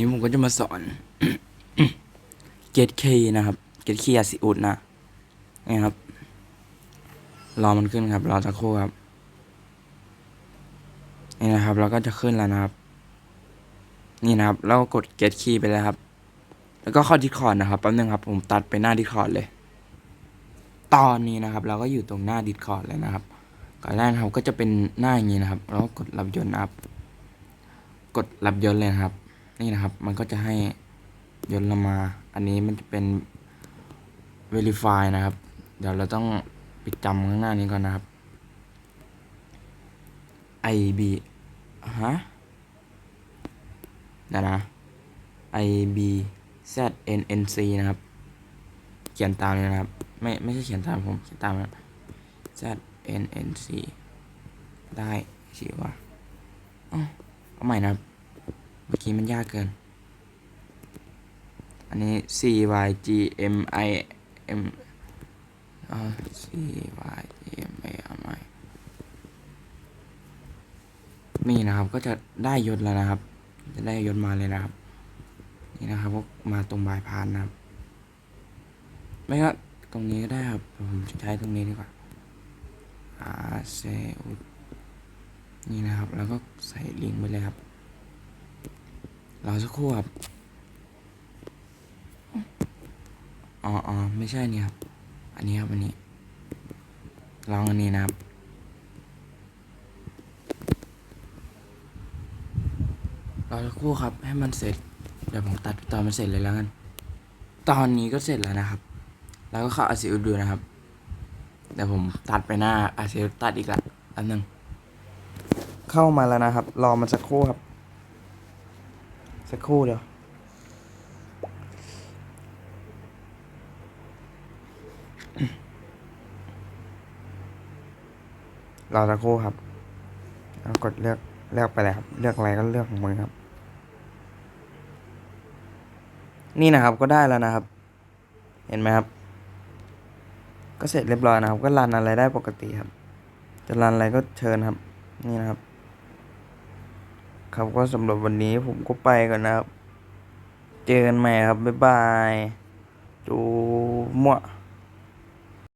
นี้ผมก็จะมาสอนเกตเคนะครับเกตคียาสิอุดนะนี่ครับ รอมันขึ้นครับ รอสักครู่ครับ นี่นะครับ เราก็จะขึ้นแล้วนะครับ นี่นะครับ แล้วก็กด get key ไปเลยครับ แล้วก็เข้า Discord นะครับแป๊บนึงครับ ผมตัดไปหน้า Discord เลย ตอนนี้นะครับ เราก็อยู่ตรงหน้า Discord เลยนะครับ ก่อนแรกครับก็จะเป็นหน้าอย่างนี้นะครับ แล้วก็กดรับยนต์นะครับกดรับยนต์เลยนะครับ นี่นะครับ มันก็จะให้ยนต์เรามา อันนี้มันจะเป็น verify นะครับ เดี๋ยวเราต้องไปจำข้างหน้านี้ก่อนนะครับ IB ฮะเดี๋ยวนะ IB Z N N C นะครับ เขียนตามเลยนะครับ ไม่ไม่ใช่เขียนตามผม เขียนตามนะ Z N N C ได้สิวะอ๋อเอาใหม่นะครับ เมื่อกี้มันยากเกิน อันนี้ C Y G M I M อ C Y G M I M I นี่นะครับ ก็จะได้ยศแล้วนะครับ จะได้ยศมาเลยนะครับ นี่นะครับก็มาตรงบายพานนะครับ ไม่ก็ตรงนี้ก็ได้ครับ ผมใช้ตรงนี้ดีกว่าอาเซอุนี่นะครับ แล้วก็ใส่ลิงก์ไปเลยครับ รอสักครู่ครับ อ๋ออ๋อไม่ใช่นี่ครับ อันนี้ครับอันนี้ ลองอันนี้นะครับ รอสักครู่ครับ ให้มันเสร็จ เดี๋ยวผมตัดตอนมันเสร็จเลยแล้วกัน ตอนนี้ก็เสร็จแล้วนะครับ แล้วก็เข้าอาซิลดูนะครับ เดี๋ยวผมตัดไปหน้าอาซิลตัดอีกละอันหนึ่งเข้ามาแล้วนะครับ รอมันสักครู่ครับ สักครู่เดียวรอสักครู่ครับแล้วกดเลือกเลือกไปเลยครับ เลือกอะไรก็เลือกของมึงครับ นี่นะครับก็ได้แล้วนะครับ เห็นไหมครับ ก็เสร็จเรียบร้อยนะครับ ก็รันอะไรได้ปกติครับ จะรันอะไรก็เชิญครับ นี่นะครับ ครับก็สำหรับวันนี้ผมก็ไปก่อนนะครับ เจอกันใหม่ครับ บ๊ายบายจูมั่